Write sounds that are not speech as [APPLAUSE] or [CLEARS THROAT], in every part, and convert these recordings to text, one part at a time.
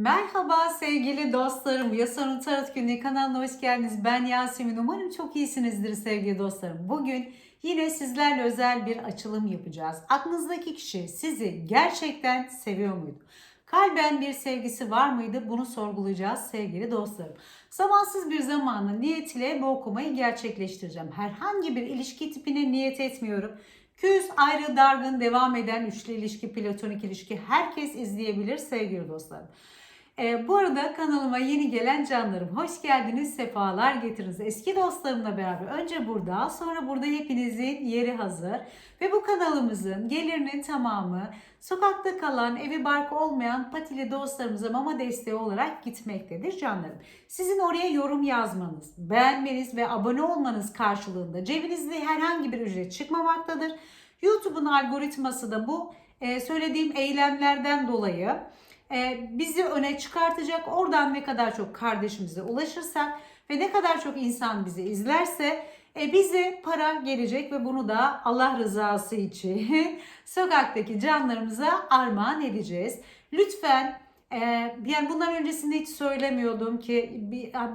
Merhaba sevgili dostlarım. Yasanın Tarot Günlüğü kanalına hoş geldiniz. Ben Yasemin. Umarım çok iyisinizdir sevgili dostlarım. Bugün yine sizlerle özel bir açılım yapacağız. Aklınızdaki kişi sizi gerçekten seviyor muydu? Kalben bir sevgisi var mıydı? Bunu sorgulayacağız sevgili dostlarım. Zamansız bir zamanla niyet ile bu okumayı gerçekleştireceğim. Herhangi bir ilişki tipine niyet etmiyorum. Küs, ayrı, dargın, devam eden üçlü ilişki, platonik ilişki herkes izleyebilir sevgili dostlarım. Ee, bu arada kanalıma yeni gelen canlarım hoş geldiniz, sefalar getiriniz. Eski dostlarımla beraber önce burada, sonra burada hepinizin yeri hazır. Ve bu kanalımızın gelirinin tamamı sokakta kalan, evi barkı olmayan patili dostlarımıza mama desteği olarak gitmektedir canlarım. Sizin oraya yorum yazmanız, beğenmeniz ve abone olmanız karşılığında cebinizde herhangi bir ücret çıkmamaktadır. YouTube'un algoritması da bu e, söylediğim eylemlerden dolayı e, bizi öne çıkartacak. Oradan ne kadar çok kardeşimize ulaşırsak ve ne kadar çok insan bizi izlerse e, bize para gelecek ve bunu da Allah rızası için [LAUGHS] sokaktaki canlarımıza armağan edeceğiz. Lütfen e, yani bundan öncesinde hiç söylemiyordum ki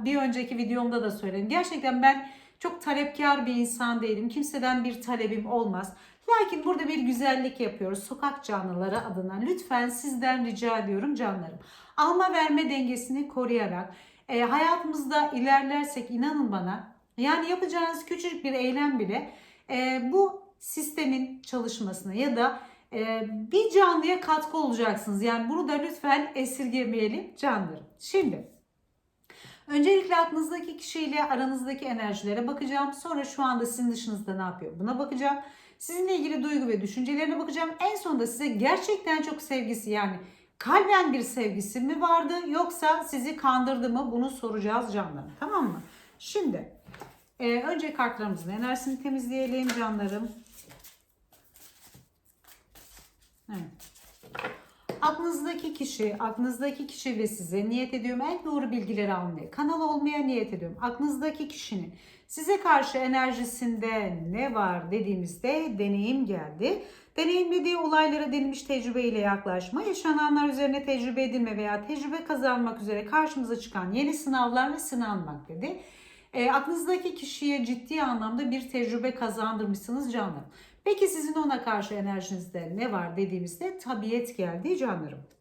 bir önceki videomda da söyledim. Gerçekten ben çok talepkar bir insan değilim. Kimseden bir talebim olmaz. Lakin burada bir güzellik yapıyoruz sokak canlıları adına. Lütfen sizden rica ediyorum canlarım. Alma verme dengesini koruyarak e, hayatımızda ilerlersek inanın bana yani yapacağınız küçücük bir eylem bile e, bu sistemin çalışmasına ya da e, bir canlıya katkı olacaksınız. Yani bunu da lütfen esirgemeyelim canlarım. Şimdi Öncelikle aklınızdaki kişiyle aranızdaki enerjilere bakacağım. Sonra şu anda sizin dışınızda ne yapıyor buna bakacağım. Sizinle ilgili duygu ve düşüncelerine bakacağım. En sonunda size gerçekten çok sevgisi yani kalben bir sevgisi mi vardı yoksa sizi kandırdı mı bunu soracağız canlarım. Tamam mı? Şimdi e, önce kartlarımızın enerjisini temizleyelim canlarım. Evet. Aklınızdaki kişi, aklınızdaki kişi ve size niyet ediyorum en doğru bilgileri almaya, kanal olmaya niyet ediyorum. Aklınızdaki kişinin size karşı enerjisinde ne var dediğimizde deneyim geldi. Deneyimlediği olaylara denilmiş tecrübeyle yaklaşma, yaşananlar üzerine tecrübe edilme veya tecrübe kazanmak üzere karşımıza çıkan yeni sınavlar ve sınanmak dedi. E, aklınızdaki kişiye ciddi anlamda bir tecrübe kazandırmışsınız canım. Peki sizin ona karşı enerjinizde ne var dediğimizde tabiyet geldi canlarım.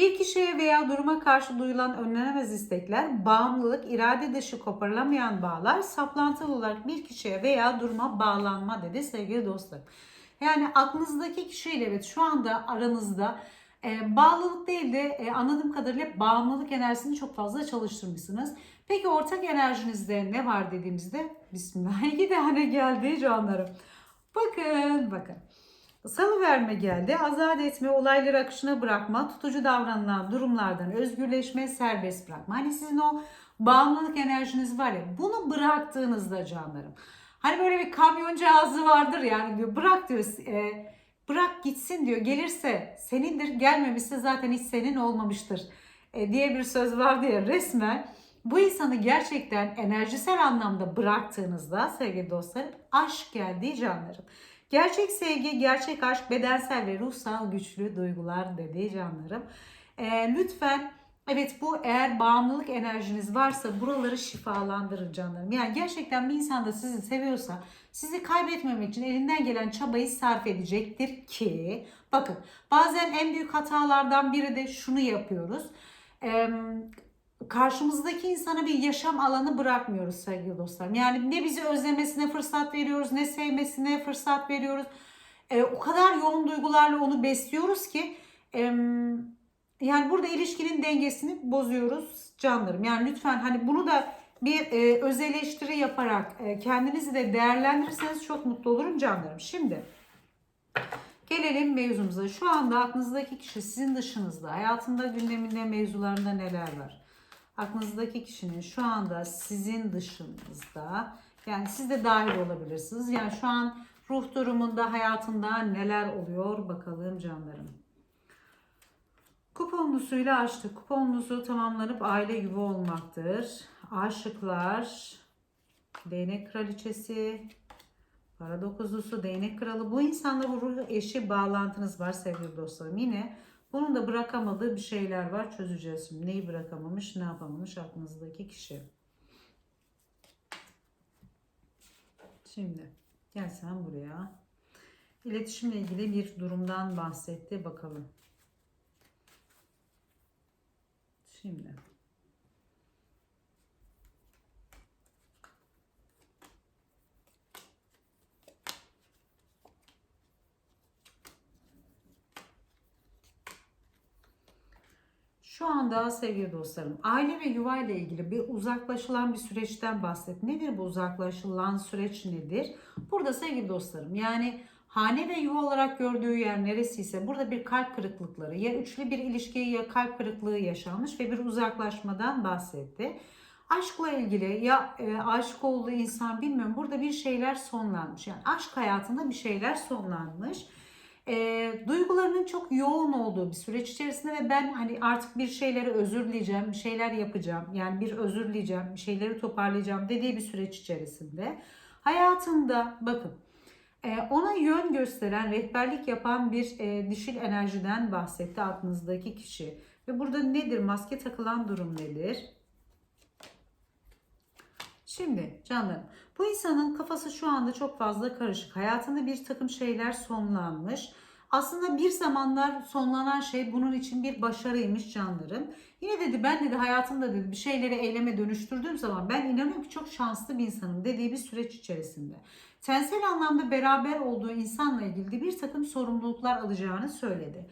Bir kişiye veya duruma karşı duyulan önlenemez istekler, bağımlılık, irade dışı koparılamayan bağlar, saplantılı olarak bir kişiye veya duruma bağlanma dedi sevgili dostlarım. Yani aklınızdaki kişiyle evet şu anda aranızda e, bağlılık değil de e, anladığım kadarıyla bağımlılık enerjisini çok fazla çalıştırmışsınız. Peki ortak enerjinizde ne var dediğimizde Bismillah [LAUGHS] iki tane geldi canlarım. Bakın bakın. Salı verme geldi. Azat etme, olayları akışına bırakma, tutucu davranılan durumlardan özgürleşme, serbest bırakma. Hani sizin o bağımlılık enerjiniz var ya bunu bıraktığınızda canlarım. Hani böyle bir kamyoncu ağzı vardır yani diyor bırak diyor e, bırak gitsin diyor gelirse senindir gelmemişse zaten hiç senin olmamıştır e, diye bir söz vardı ya resmen. Bu insanı gerçekten enerjisel anlamda bıraktığınızda sevgili dostlarım aşk geldiği canlarım. Gerçek sevgi, gerçek aşk, bedensel ve ruhsal güçlü duygular dediği canlarım. E, lütfen evet bu eğer bağımlılık enerjiniz varsa buraları şifalandırın canlarım. Yani gerçekten bir insan da sizi seviyorsa sizi kaybetmemek için elinden gelen çabayı sarf edecektir ki bakın bazen en büyük hatalardan biri de şunu yapıyoruz. Ee, karşımızdaki insana bir yaşam alanı bırakmıyoruz sevgili dostlarım. Yani ne bizi özlemesine fırsat veriyoruz ne sevmesine fırsat veriyoruz. Ee, o kadar yoğun duygularla onu besliyoruz ki e, yani burada ilişkinin dengesini bozuyoruz canlarım. Yani lütfen hani bunu da bir e, öz eleştiri yaparak e, kendinizi de değerlendirirseniz çok mutlu olurum canlarım. Şimdi gelelim mevzumuza. Şu anda aklınızdaki kişi sizin dışınızda, hayatında gündeminde mevzularında neler var? Aklınızdaki kişinin şu anda sizin dışınızda yani siz de dahil olabilirsiniz. Yani şu an ruh durumunda hayatında neler oluyor bakalım canlarım. Kuponlusuyla açtık. Kuponlusu tamamlanıp aile yuva olmaktır. Aşıklar, değnek kraliçesi, para dokuzlusu, değnek kralı. Bu insanla bu ruh eşi bağlantınız var sevgili dostlarım. Yine Bunun da bırakamadığı bir şeyler var. Çözeceğiz şimdi. Neyi bırakamamış, ne yapamamış aklınızdaki kişi. Şimdi gel sen buraya. İletişimle ilgili bir durumdan bahsetti. Bakalım. Şimdi. Şu anda sevgili dostlarım aile ve yuva ile ilgili bir uzaklaşılan bir süreçten bahset. Nedir bu uzaklaşılan süreç nedir? Burada sevgili dostlarım yani hane ve yuva olarak gördüğü yer neresiyse burada bir kalp kırıklıkları ya üçlü bir ilişki ya kalp kırıklığı yaşanmış ve bir uzaklaşmadan bahsetti. Aşkla ilgili ya e, aşık olduğu insan bilmiyorum burada bir şeyler sonlanmış. Yani aşk hayatında bir şeyler sonlanmış e, duygularının çok yoğun olduğu bir süreç içerisinde ve ben hani artık bir şeyleri özür dileyeceğim, bir şeyler yapacağım. Yani bir özür dileyeceğim, bir şeyleri toparlayacağım dediği bir süreç içerisinde. Hayatında bakın ona yön gösteren, rehberlik yapan bir e, dişil enerjiden bahsetti aklınızdaki kişi. Ve burada nedir? Maske takılan durum nedir? Şimdi canlarım bu insanın kafası şu anda çok fazla karışık. Hayatında bir takım şeyler sonlanmış. Aslında bir zamanlar sonlanan şey bunun için bir başarıymış canlarım. Yine dedi ben dedi hayatımda dedi bir şeyleri eyleme dönüştürdüğüm zaman ben inanıyorum ki çok şanslı bir insanım dediği bir süreç içerisinde. Tensel anlamda beraber olduğu insanla ilgili bir takım sorumluluklar alacağını söyledi.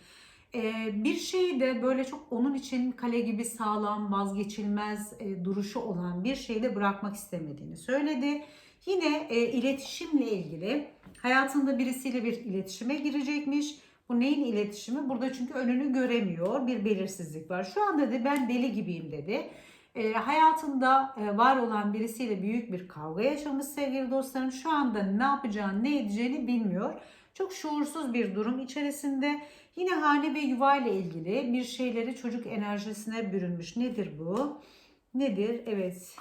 Ee, bir şeyi de böyle çok onun için kale gibi sağlam, vazgeçilmez e, duruşu olan bir şeyi de bırakmak istemediğini söyledi. Yine e, iletişimle ilgili hayatında birisiyle bir iletişime girecekmiş. Bu neyin iletişimi? Burada çünkü önünü göremiyor. Bir belirsizlik var. Şu anda dedi ben deli gibiyim dedi. E, hayatında e, var olan birisiyle büyük bir kavga yaşamış sevgili dostlarım. Şu anda ne yapacağını, ne edeceğini bilmiyor. Çok şuursuz bir durum içerisinde. Yine hane ve yuva ile ilgili bir şeyleri çocuk enerjisine bürünmüş. Nedir bu? Nedir? Evet.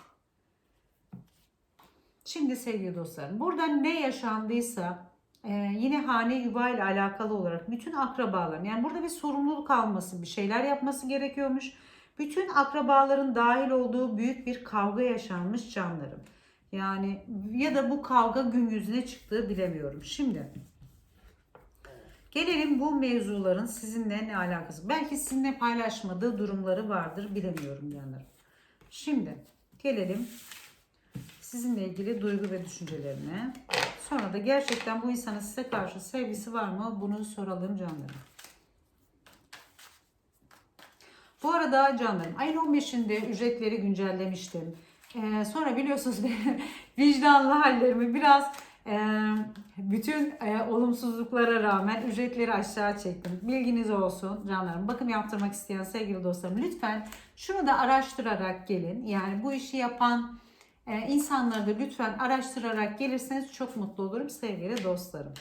Şimdi sevgili dostlarım burada ne yaşandıysa e, yine hane yuva ile alakalı olarak bütün akrabaların yani burada bir sorumluluk alması bir şeyler yapması gerekiyormuş. Bütün akrabaların dahil olduğu büyük bir kavga yaşanmış canlarım. Yani ya da bu kavga gün yüzüne çıktığı bilemiyorum. Şimdi Gelelim bu mevzuların sizinle ne alakası? Belki sizinle paylaşmadığı durumları vardır bilemiyorum canlarım. Şimdi gelelim sizinle ilgili duygu ve düşüncelerine. Sonra da gerçekten bu insanın size karşı sevgisi var mı? Bunu soralım canlarım. Bu arada canlarım ayın 15'inde ücretleri güncellemiştim. Ee, sonra biliyorsunuz [LAUGHS] vicdanlı hallerimi biraz bütün olumsuzluklara rağmen ücretleri aşağı çektim. Bilginiz olsun canlarım. Bakım yaptırmak isteyen sevgili dostlarım lütfen şunu da araştırarak gelin. Yani bu işi yapan insanları da lütfen araştırarak gelirseniz çok mutlu olurum sevgili dostlarım.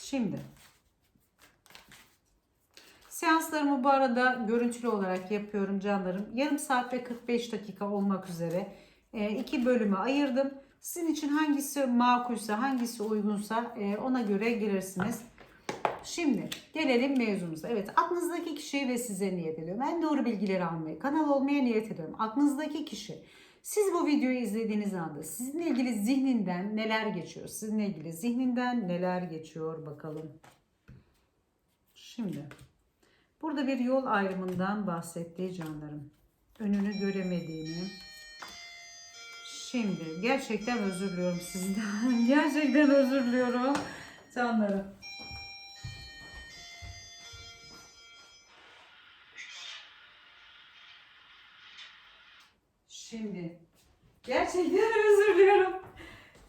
Şimdi seanslarımı bu arada görüntülü olarak yapıyorum canlarım. Yarım saat ve 45 dakika olmak üzere iki bölüme ayırdım. Sizin için hangisi makulse, hangisi uygunsa e, ona göre girirsiniz. Şimdi gelelim mevzumuza. Evet aklınızdaki kişi ve size niyet ediyorum. En doğru bilgileri almaya, kanal olmaya niyet ediyorum. Aklınızdaki kişi. Siz bu videoyu izlediğiniz anda sizinle ilgili zihninden neler geçiyor? Sizinle ilgili zihninden neler geçiyor bakalım. Şimdi burada bir yol ayrımından bahsettiği canlarım. Önünü göremediğini, Şimdi gerçekten özür diliyorum sizden. [LAUGHS] gerçekten özür diliyorum. Canlarım. Şimdi gerçekten [LAUGHS] özür diliyorum.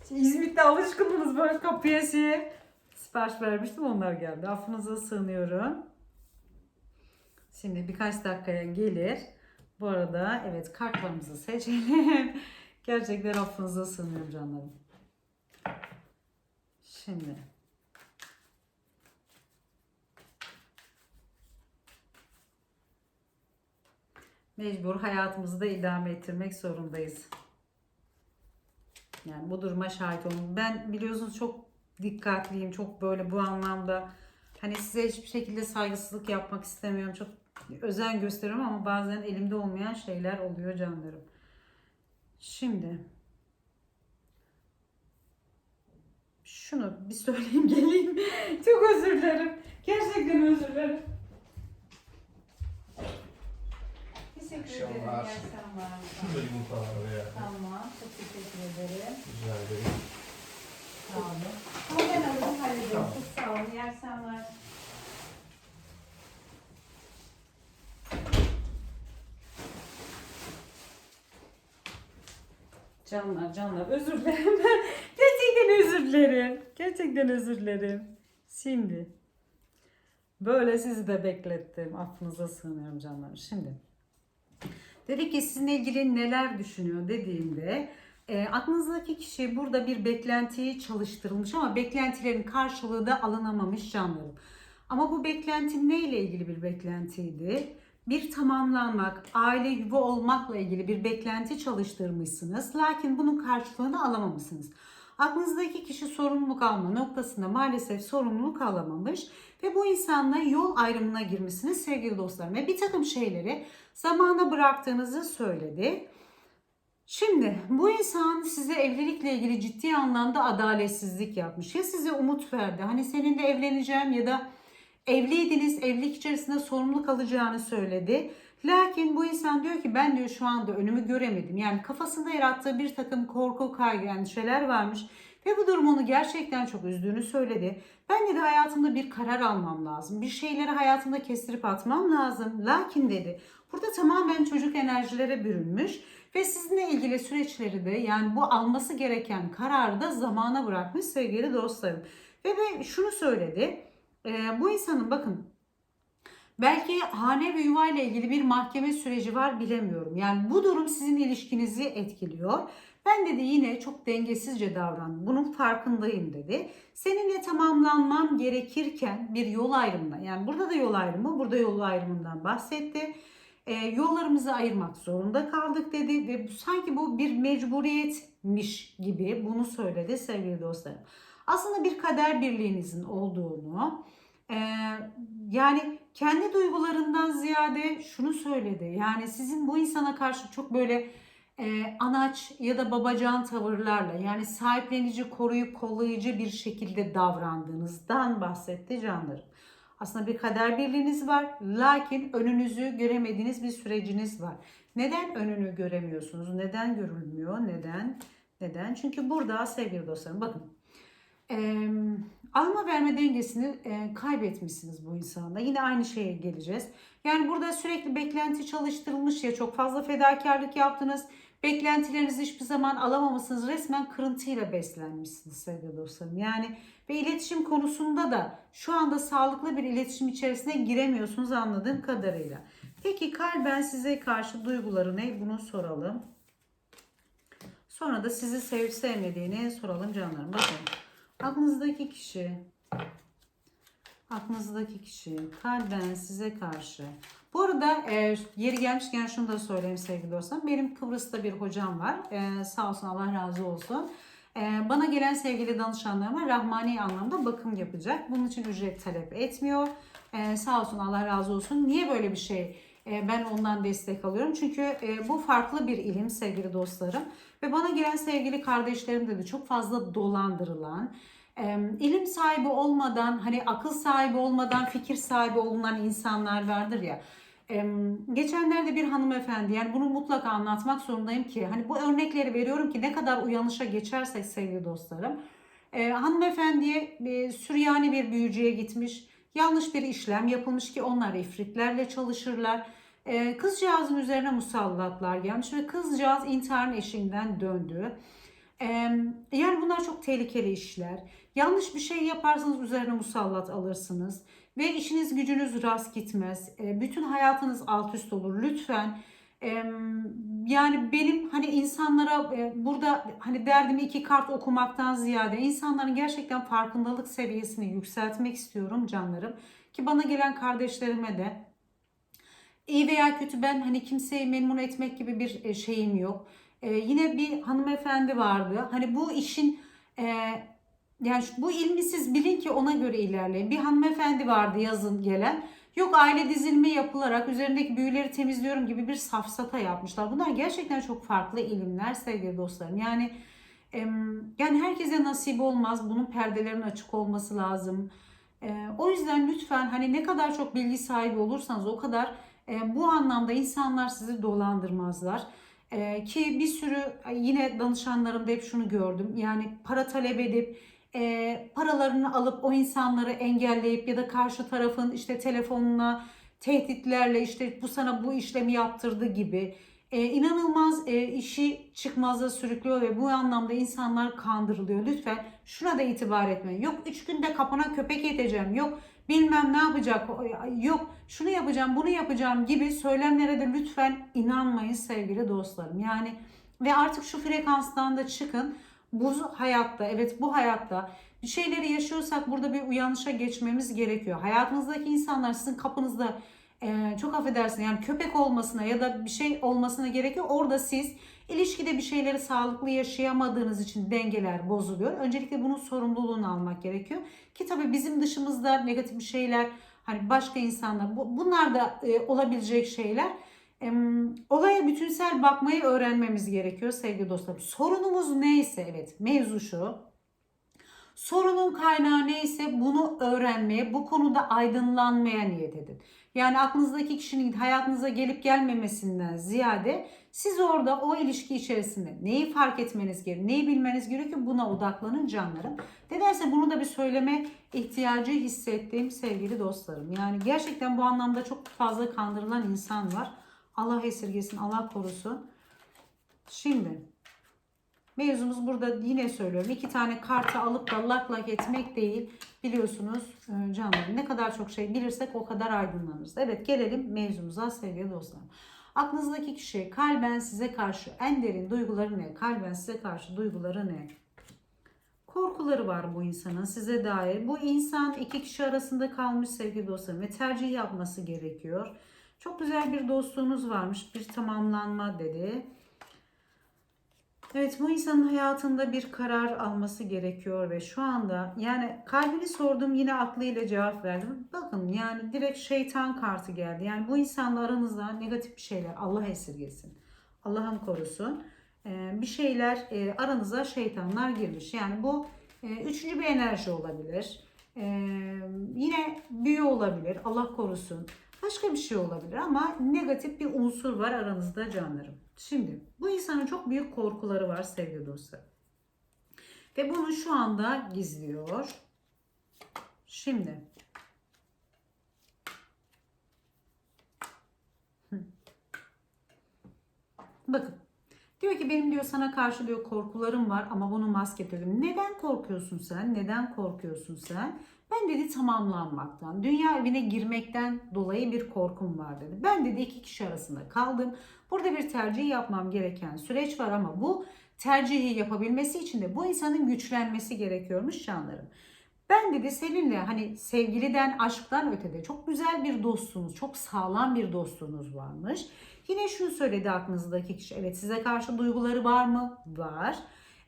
İzmit'te alışkınlığımız böyle kapiyesiye sipariş vermiştim onlar geldi. Affınıza sığınıyorum. Şimdi birkaç dakikaya gelir. Bu arada evet kartlarımızı seçelim. [LAUGHS] Gerçekten affınıza sığınıyorum canlarım. Şimdi. Mecbur hayatımızı da idame ettirmek zorundayız. Yani bu duruma şahit olun. Ben biliyorsunuz çok dikkatliyim. Çok böyle bu anlamda Hani size hiçbir şekilde saygısızlık yapmak istemiyorum. Çok özen gösteriyorum ama bazen elimde olmayan şeyler oluyor canlarım. Şimdi şunu bir söyleyeyim [LAUGHS] geleyim. Çok özür dilerim. Gerçekten özür dilerim. Teşekkür ederim. Akşamlar. akşamlar. Şurada yumurta var oraya. Tamam. Çok teşekkür ederim. Rica ederim. Sağ olun. Ama ben alırım hallederim. Tamam. Çok sağ olun. İyi akşamlar. Canlar canlar özür dilerim. [LAUGHS] Gerçekten özür dilerim. Gerçekten özür dilerim. Şimdi böyle sizi de beklettim. Affınıza sığınıyorum canlarım. Şimdi Dedi ki sizinle ilgili neler düşünüyor dediğimde e, aklınızdaki kişi burada bir beklentiyi çalıştırılmış ama beklentilerin karşılığı da alınamamış canlarım. Ama bu beklenti neyle ilgili bir beklentiydi? Bir tamamlanmak, aile yuva olmakla ilgili bir beklenti çalıştırmışsınız. Lakin bunun karşılığını alamamışsınız. Aklınızdaki kişi sorumluluk alma noktasında maalesef sorumluluk alamamış ve bu insanla yol ayrımına girmişsiniz sevgili dostlarım. Ve bir takım şeyleri zamana bıraktığınızı söyledi. Şimdi bu insan size evlilikle ilgili ciddi anlamda adaletsizlik yapmış. Ya size umut verdi. Hani seninle evleneceğim ya da evliydiniz, evlilik içerisinde sorumluluk alacağını söyledi. Lakin bu insan diyor ki ben diyor şu anda önümü göremedim. Yani kafasında yarattığı bir takım korku, kaygı, endişeler varmış. Ve bu durum onu gerçekten çok üzdüğünü söyledi. Ben dedi hayatımda bir karar almam lazım. Bir şeyleri hayatımda kestirip atmam lazım. Lakin dedi burada tamamen çocuk enerjilere bürünmüş. Ve sizinle ilgili süreçleri de yani bu alması gereken kararı da zamana bırakmış sevgili dostlarım. Ve ben şunu söyledi. E, bu insanın bakın Belki hane ve yuva ile ilgili bir mahkeme süreci var bilemiyorum. Yani bu durum sizin ilişkinizi etkiliyor. Ben dedi yine çok dengesizce davrandım. Bunun farkındayım dedi. Seninle tamamlanmam gerekirken bir yol ayrımına yani burada da yol ayrımı, burada yol ayrımından bahsetti. E, yollarımızı ayırmak zorunda kaldık dedi ve sanki bu bir mecburiyetmiş gibi bunu söyledi sevgili dostlarım. Aslında bir kader birliğinizin olduğunu, e, yani kendi duygularından ziyade şunu söyledi. Yani sizin bu insana karşı çok böyle e, anaç ya da babacan tavırlarla yani sahiplenici, koruyup kollayıcı bir şekilde davrandığınızdan bahsetti canlarım. Aslında bir kader birliğiniz var. Lakin önünüzü göremediğiniz bir süreciniz var. Neden önünü göremiyorsunuz? Neden görülmüyor? Neden? Neden? Çünkü burada sevgili dostlarım bakın. Eee alma verme dengesini e, kaybetmişsiniz bu insanda. Yine aynı şeye geleceğiz. Yani burada sürekli beklenti çalıştırılmış ya çok fazla fedakarlık yaptınız. Beklentilerinizi hiçbir zaman alamamışsınız. Resmen kırıntıyla beslenmişsiniz sevgili dostlarım. Yani ve iletişim konusunda da şu anda sağlıklı bir iletişim içerisine giremiyorsunuz anladığım kadarıyla. Peki kalben size karşı duyguları ne? Bunu soralım. Sonra da sizi sevip sevmediğini soralım canlarım. Bakın aklınızdaki kişi aklınızdaki kişi kalben size karşı. Bu arada e, yeri gelmişken şunu da söyleyeyim sevgili dostlarım. Benim Kıbrıs'ta bir hocam var. E, sağ olsun Allah razı olsun. E, bana gelen sevgili danışanlarıma rahmani anlamda bakım yapacak. Bunun için ücret talep etmiyor. E, sağ olsun Allah razı olsun. Niye böyle bir şey? E, ben ondan destek alıyorum. Çünkü e, bu farklı bir ilim sevgili dostlarım. Ve bana gelen sevgili kardeşlerim de çok fazla dolandırılan, ilim sahibi olmadan, hani akıl sahibi olmadan fikir sahibi olunan insanlar vardır ya. Geçenlerde bir hanımefendi, yani bunu mutlaka anlatmak zorundayım ki, hani bu örnekleri veriyorum ki ne kadar uyanışa geçersek sevgili dostlarım. E, hanımefendiye Süryani bir büyücüye gitmiş, yanlış bir işlem yapılmış ki onlar ifritlerle çalışırlar. E, kızcağızın üzerine musallatlar gelmiş ve kızcağız intiharın eşiğinden döndü. E, yani bunlar çok tehlikeli işler. Yanlış bir şey yaparsanız üzerine musallat alırsınız ve işiniz gücünüz rast gitmez. E, bütün hayatınız alt üst olur. Lütfen e, yani benim hani insanlara e, burada hani derdimi iki kart okumaktan ziyade insanların gerçekten farkındalık seviyesini yükseltmek istiyorum canlarım. Ki bana gelen kardeşlerime de iyi veya kötü ben hani kimseyi memnun etmek gibi bir e, şeyim yok. E, yine bir hanımefendi vardı. Hani bu işin e, yani bu ilmi siz bilin ki ona göre ilerleyin. Bir hanımefendi vardı yazın gelen. Yok aile dizilimi yapılarak üzerindeki büyüleri temizliyorum gibi bir safsata yapmışlar. Bunlar gerçekten çok farklı ilimler sevgili dostlarım. Yani yani herkese nasip olmaz. Bunun perdelerin açık olması lazım. E, o yüzden lütfen hani ne kadar çok bilgi sahibi olursanız o kadar e, bu anlamda insanlar sizi dolandırmazlar. E, ki bir sürü yine danışanlarımda hep şunu gördüm. Yani para talep edip e, paralarını alıp o insanları engelleyip ya da karşı tarafın işte telefonuna tehditlerle işte bu sana bu işlemi yaptırdı gibi e, inanılmaz e, işi çıkmaza sürüklüyor ve bu anlamda insanlar kandırılıyor. Lütfen şuna da itibar etmeyin. Yok üç günde kapına köpek yeteceğim. Yok bilmem ne yapacak. Yok şunu yapacağım bunu yapacağım gibi söylemlere de lütfen inanmayın sevgili dostlarım. Yani ve artık şu frekanstan da çıkın. Bu hayatta evet bu hayatta bir şeyleri yaşıyorsak burada bir uyanışa geçmemiz gerekiyor. Hayatınızdaki insanlar sizin kapınızda e, çok affedersin yani köpek olmasına ya da bir şey olmasına gerekiyor. Orada siz ilişkide bir şeyleri sağlıklı yaşayamadığınız için dengeler bozuluyor. Öncelikle bunun sorumluluğunu almak gerekiyor. Ki tabii bizim dışımızda negatif şeyler hani başka insanlar bu, bunlar da e, olabilecek şeyler. Olaya bütünsel bakmayı öğrenmemiz gerekiyor sevgili dostlarım. Sorunumuz neyse evet mevzu şu. Sorunun kaynağı neyse bunu öğrenmeye, bu konuda aydınlanmaya niyet edin. Yani aklınızdaki kişinin hayatınıza gelip gelmemesinden ziyade siz orada o ilişki içerisinde neyi fark etmeniz gerekiyor, neyi bilmeniz gerekiyor buna odaklanın canlarım. Nedense bunu da bir söyleme ihtiyacı hissettiğim sevgili dostlarım. Yani gerçekten bu anlamda çok fazla kandırılan insan var. Allah esirgesin, Allah korusun. Şimdi Mevzumuz burada yine söylüyorum. iki tane kartı alıp da lak lak etmek değil. Biliyorsunuz e, canlarım ne kadar çok şey bilirsek o kadar aydınlanırız. Evet gelelim mevzumuza sevgili dostlarım. Aklınızdaki kişi kalben size karşı en derin duyguları ne? Kalben size karşı duyguları ne? Korkuları var bu insanın size dair. Bu insan iki kişi arasında kalmış sevgili dostlarım ve tercih yapması gerekiyor. Çok güzel bir dostluğunuz varmış. Bir tamamlanma dedi. Evet bu insanın hayatında bir karar alması gerekiyor ve şu anda yani kalbini sordum yine aklıyla cevap verdim. Bakın yani direkt şeytan kartı geldi. Yani bu insanla aranızda negatif bir şeyler Allah esirgesin. Allah'ım korusun. Ee, bir şeyler e, aranıza şeytanlar girmiş. Yani bu e, üçüncü bir enerji olabilir. Ee, yine büyü olabilir. Allah korusun. Başka bir şey olabilir ama negatif bir unsur var aranızda canlarım. Şimdi bu insanın çok büyük korkuları var sevgili dostlar. Ve bunu şu anda gizliyor. Şimdi. Bakın. Diyor ki benim diyor sana karşı diyor korkularım var ama bunu maske ediyorum. Neden korkuyorsun sen? Neden korkuyorsun sen? Ben dedi tamamlanmaktan, dünya evine girmekten dolayı bir korkum var dedi. Ben dedi iki kişi arasında kaldım. Burada bir tercih yapmam gereken süreç var ama bu tercihi yapabilmesi için de bu insanın güçlenmesi gerekiyormuş canlarım. Ben dedi seninle hani sevgiliden, aşktan ötede çok güzel bir dostunuz, çok sağlam bir dostluğunuz varmış. Yine şunu söyledi aklınızdaki kişi. Evet size karşı duyguları var mı? Var.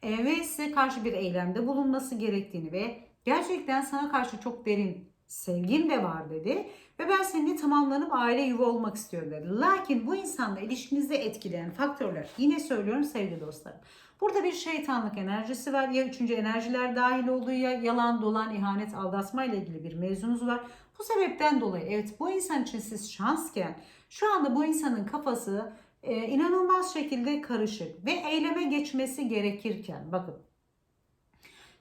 E, ve size karşı bir eylemde bulunması gerektiğini ve gerçekten sana karşı çok derin sevgim de var dedi. Ve ben seninle tamamlanıp aile yuva olmak istiyorum dedi. Lakin bu insanla ilişkinizde etkileyen faktörler yine söylüyorum sevgili dostlarım. Burada bir şeytanlık enerjisi var. Ya üçüncü enerjiler dahil olduğu ya yalan, dolan, ihanet, aldatma ile ilgili bir mevzunuz var. Bu sebepten dolayı evet bu insan için siz şansken şu anda bu insanın kafası e, inanılmaz şekilde karışık ve eyleme geçmesi gerekirken bakın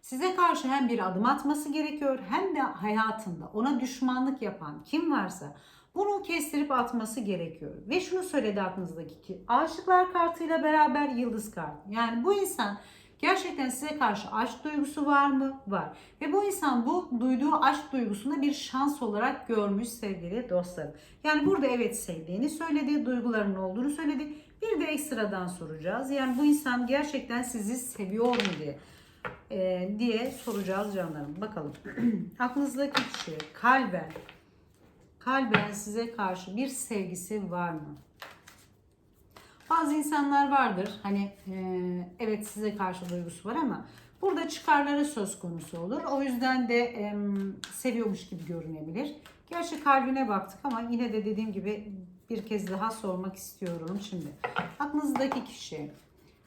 size karşı hem bir adım atması gerekiyor hem de hayatında ona düşmanlık yapan kim varsa bunu kestirip atması gerekiyor. Ve şunu söyledi aklınızdaki ki aşıklar kartıyla beraber yıldız kartı. Yani bu insan gerçekten size karşı aşk duygusu var mı? Var. Ve bu insan bu duyduğu aşk duygusunu bir şans olarak görmüş sevgili dostlarım. Yani burada evet sevdiğini söyledi, duygularının olduğunu söyledi. Bir de ekstradan soracağız. Yani bu insan gerçekten sizi seviyor mu diye e, diye soracağız canlarım. Bakalım. [CLEARS THROAT] Aklınızdaki kişi kalben kalben size karşı bir sevgisi var mı? Bazı insanlar vardır hani e, evet size karşı duygusu var ama Burada çıkarları söz konusu olur. O yüzden de seviyormuş gibi görünebilir. Gerçi kalbine baktık ama yine de dediğim gibi bir kez daha sormak istiyorum şimdi. Aklınızdaki kişi,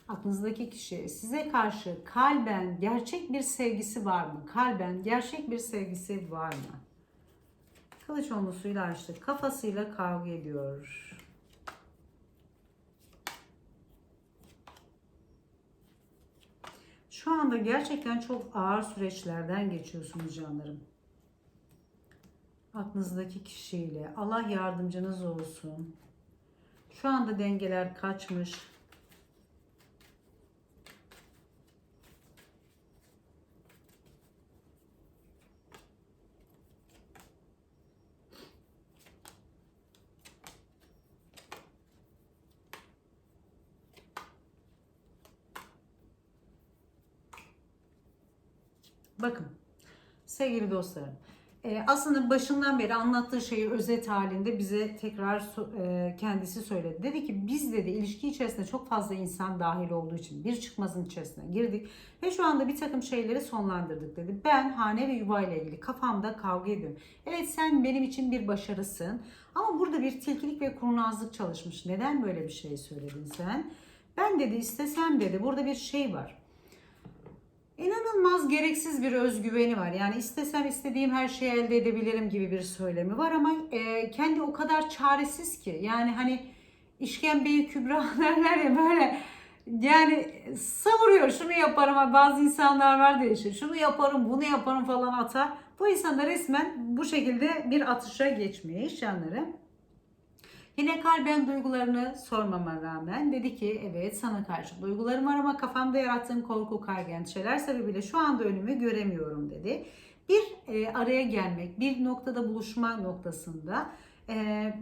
aklınızdaki kişi size karşı kalben gerçek bir sevgisi var mı? Kalben gerçek bir sevgisi var mı? Kılıç onlusuyla açtık. Kafasıyla kavga ediyor. Şu anda gerçekten çok ağır süreçlerden geçiyorsunuz canlarım. Aklınızdaki kişiyle Allah yardımcınız olsun. Şu anda dengeler kaçmış. Bakın sevgili dostlarım. e, Aslında başından beri anlattığı şeyi özet halinde bize tekrar e, kendisi söyledi. Dedi ki biz dedi ilişki içerisinde çok fazla insan dahil olduğu için bir çıkmazın içerisine girdik ve şu anda bir takım şeyleri sonlandırdık dedi. Ben hane ve yuva ile ilgili kafamda kavga ediyorum. Evet sen benim için bir başarısın ama burada bir tilkilik ve kurnazlık çalışmış. Neden böyle bir şey söyledin sen? Ben dedi istesem dedi burada bir şey var. İnanılmaz gereksiz bir özgüveni var. Yani istesem istediğim her şeyi elde edebilirim gibi bir söylemi var ama e, kendi o kadar çaresiz ki. Yani hani işkembeyi kübra [LAUGHS] derler ya böyle yani savuruyor şunu yaparım ama bazı insanlar var diye işte şunu yaparım bunu yaparım falan atar. Bu insan da resmen bu şekilde bir atışa geçmiş canlarım. Yine kalben duygularını sormama rağmen dedi ki evet sana karşı duygularım var ama kafamda yarattığım korku, kaygı, endişeler sebebiyle şu anda önümü göremiyorum dedi. Bir e, araya gelmek, bir noktada buluşma noktasında e,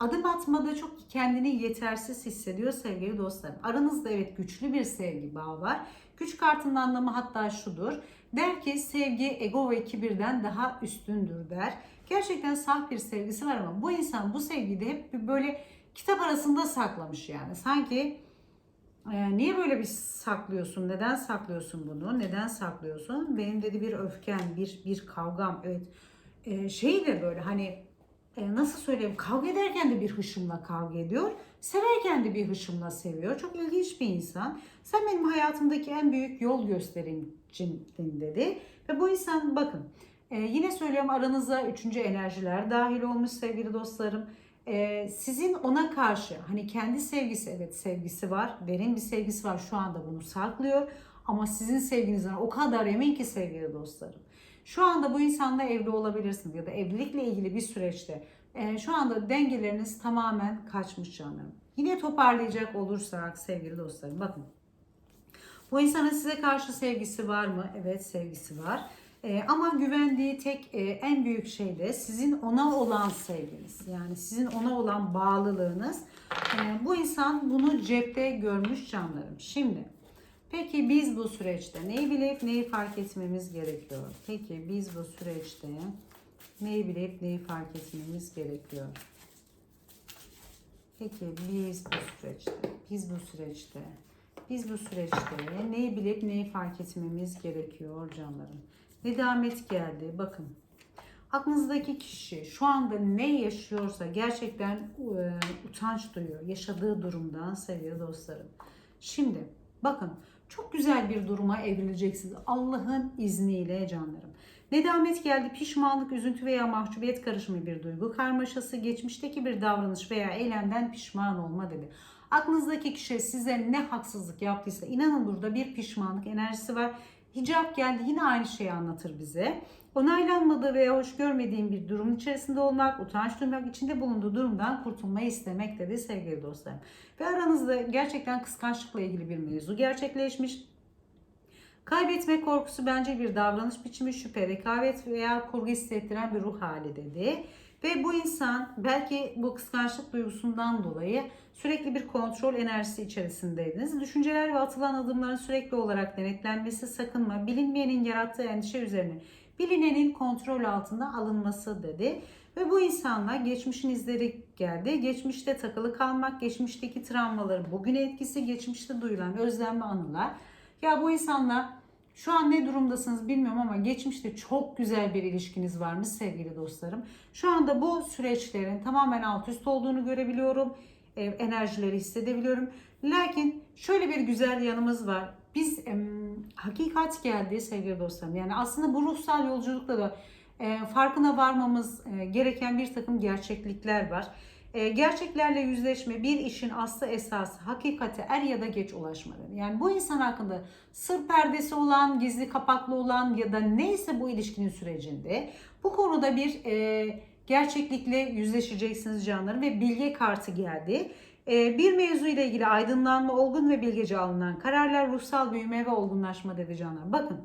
adım atmada çok kendini yetersiz hissediyor sevgili dostlarım. Aranızda evet güçlü bir sevgi bağı var. Güç kartının anlamı hatta şudur. Der ki sevgi ego ve kibirden daha üstündür der. Gerçekten saf bir sevgisi var ama bu insan bu sevgiyi de hep bir böyle kitap arasında saklamış yani. Sanki e, niye böyle bir saklıyorsun? Neden saklıyorsun bunu? Neden saklıyorsun? Benim dedi bir öfkem, bir bir kavgam. Evet. E, şey de böyle hani e, nasıl söyleyeyim? Kavga ederken de bir hışımla kavga ediyor. Severken de bir hışımla seviyor. Çok ilginç bir insan. Sen benim hayatımdaki en büyük yol göstericimdin dedi. Ve bu insan bakın ee, yine söylüyorum aranıza üçüncü enerjiler dahil olmuş sevgili dostlarım. Ee, sizin ona karşı hani kendi sevgisi evet sevgisi var. Derin bir sevgisi var şu anda bunu saklıyor. Ama sizin sevginizden o kadar emin ki sevgili dostlarım. Şu anda bu insanla evli olabilirsiniz ya da evlilikle ilgili bir süreçte e, şu anda dengeleriniz tamamen kaçmış canım. Yine toparlayacak olursak sevgili dostlarım bakın. Bu insanın size karşı sevgisi var mı? Evet sevgisi var. Ee, ama güvendiği tek e, en büyük şey de sizin ona olan sevginiz. Yani sizin ona olan bağlılığınız. Ee, bu insan bunu cepte görmüş canlarım. Şimdi peki biz bu süreçte neyi bilip neyi fark etmemiz gerekiyor? Peki biz bu süreçte neyi bilip neyi fark etmemiz gerekiyor? Peki biz bu süreçte, biz bu süreçte, biz bu süreçte neyi bilip neyi fark etmemiz gerekiyor canlarım? Nedamet geldi. Bakın. Aklınızdaki kişi şu anda ne yaşıyorsa gerçekten e, utanç duyuyor. Yaşadığı durumdan sevgili dostlarım. Şimdi bakın çok güzel bir duruma evrileceksiniz. Allah'ın izniyle canlarım. Nedamet geldi, pişmanlık, üzüntü veya mahcubiyet karışımı bir duygu karmaşası, geçmişteki bir davranış veya eylemden pişman olma dedi. Aklınızdaki kişi size ne haksızlık yaptıysa inanın burada bir pişmanlık enerjisi var. Hicap geldi yine aynı şeyi anlatır bize. Onaylanmadığı veya hoş görmediğim bir durumun içerisinde olmak, utanç duymak, içinde bulunduğu durumdan kurtulmayı istemek dedi sevgili dostlarım. Ve aranızda gerçekten kıskançlıkla ilgili bir mevzu gerçekleşmiş. Kaybetme korkusu bence bir davranış biçimi, şüphe, rekabet veya kurgu hissettiren bir ruh hali dedi. Ve bu insan belki bu kıskançlık duygusundan dolayı sürekli bir kontrol enerjisi içerisindeydiniz. Düşünceler ve atılan adımların sürekli olarak denetlenmesi, sakınma, bilinmeyenin yarattığı endişe üzerine bilinenin kontrol altında alınması dedi. Ve bu insanla geçmişin izleri geldi. Geçmişte takılı kalmak, geçmişteki travmaların bugün etkisi, geçmişte duyulan özlem anılar. Ya bu insanla Şu an ne durumdasınız bilmiyorum ama geçmişte çok güzel bir ilişkiniz varmış sevgili dostlarım. Şu anda bu süreçlerin tamamen alt üst olduğunu görebiliyorum. E, enerjileri hissedebiliyorum. Lakin şöyle bir güzel yanımız var. Biz em, hakikat geldi sevgili dostlarım. Yani aslında bu ruhsal yolculukta da e, farkına varmamız e, gereken bir takım gerçeklikler var. E, gerçeklerle yüzleşme bir işin aslı esası hakikate er ya da geç ulaşmadır. Yani bu insan hakkında sır perdesi olan, gizli kapaklı olan ya da neyse bu ilişkinin sürecinde bu konuda bir e, gerçeklikle yüzleşeceksiniz canlarım ve bilge kartı geldi. E, bir mevzu ile ilgili aydınlanma, olgun ve bilgece alınan kararlar, ruhsal büyüme ve olgunlaşma dedi canlar. Bakın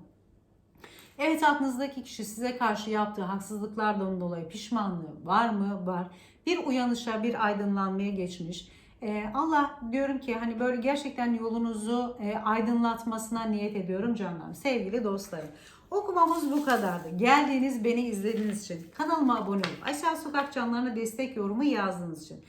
Evet aklınızdaki kişi size karşı yaptığı haksızlıklardan dolayı pişmanlığı var mı? Var. Bir uyanışa, bir aydınlanmaya geçmiş. Ee, Allah diyorum ki hani böyle gerçekten yolunuzu e, aydınlatmasına niyet ediyorum canlarım. Sevgili dostlarım. Okumamız bu kadardı. Geldiğiniz, beni izlediğiniz için, kanalıma abone olup aşağı sokak canlarına destek yorumu yazdığınız için.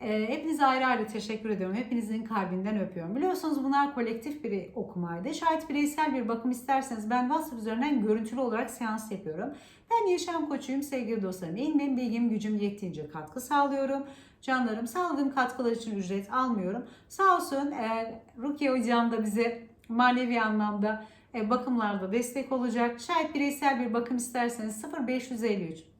Ee, hepinize ayrı ayrı teşekkür ediyorum. Hepinizin kalbinden öpüyorum. Biliyorsunuz bunlar kolektif bir okumaydı. Şayet bireysel bir bakım isterseniz ben WhatsApp üzerinden görüntülü olarak seans yapıyorum. Ben yaşam koçuyum sevgili dostlarım. İlmim, bilgim, gücüm yettiğince katkı sağlıyorum. Canlarım sağladığım katkılar için ücret almıyorum. Sağ olsun e, Rukiye Hocam da bize manevi anlamda e, bakımlarda destek olacak. Şayet bireysel bir bakım isterseniz 0553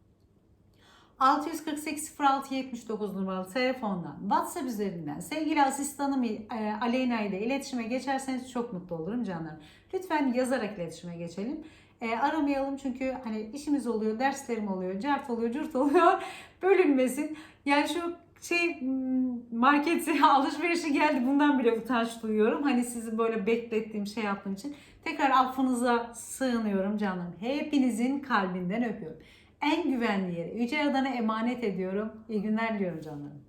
648 06 79 numaralı telefondan WhatsApp üzerinden sevgili asistanım e, Aleyna ile iletişime geçerseniz çok mutlu olurum canlarım. Lütfen yazarak iletişime geçelim. E, aramayalım çünkü hani işimiz oluyor, derslerim oluyor, cart oluyor, cürt oluyor. [LAUGHS] Bölünmesin. Yani şu şey hmm, markete [LAUGHS] alışverişe geldi bundan bile utanç duyuyorum. Hani sizi böyle beklettiğim şey yaptığım için tekrar affınıza sığınıyorum canım. Hepinizin kalbinden öpüyorum. En güvenli yere Yüce Yaradan'a emanet ediyorum. İyi günler diliyorum canlarım.